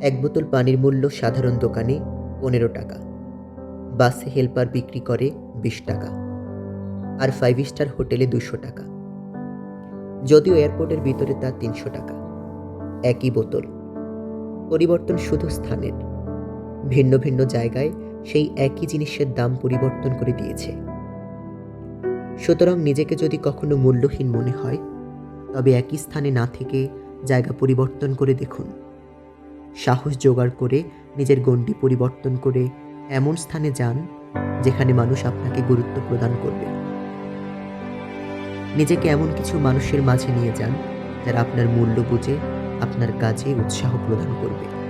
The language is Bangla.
এক বোতল পানির মূল্য সাধারণ দোকানে পনেরো টাকা। বাসে হেল্পার বিক্রি করে বিশ টাকা। আর ফাইভ স্টার হোটেলে দুশো টাকা। যদিও এয়ারপোর্টের ভিতরে তা তিনশো টাকা। একই বোতল। পরিবর্তন শুধু স্থানের। ভিন্ন ভিন্ন জায়গায় সেই একই জিনিসের দাম পরিবর্তন করে দিয়েছে। সুতরাং নিজেকে যদি কখনো মূল্যহীন মনে হয়, তবে একই স্থানে না থেকে জায়গা পরিবর্তন করে দেখুন। সাহস জোগাড় করে নিজের গণ্ডি পরিবর্তন করে এমন স্থানে যান যেখানে মানুষ আপনাকে গুরুত্ব প্রদান করবে। নিজেকে এমন কিছু মানুষের মাঝে নিয়ে যান যারা আপনার মূল্য বুঝে, আপনার কাজে উৎসাহ প্রদান করবে।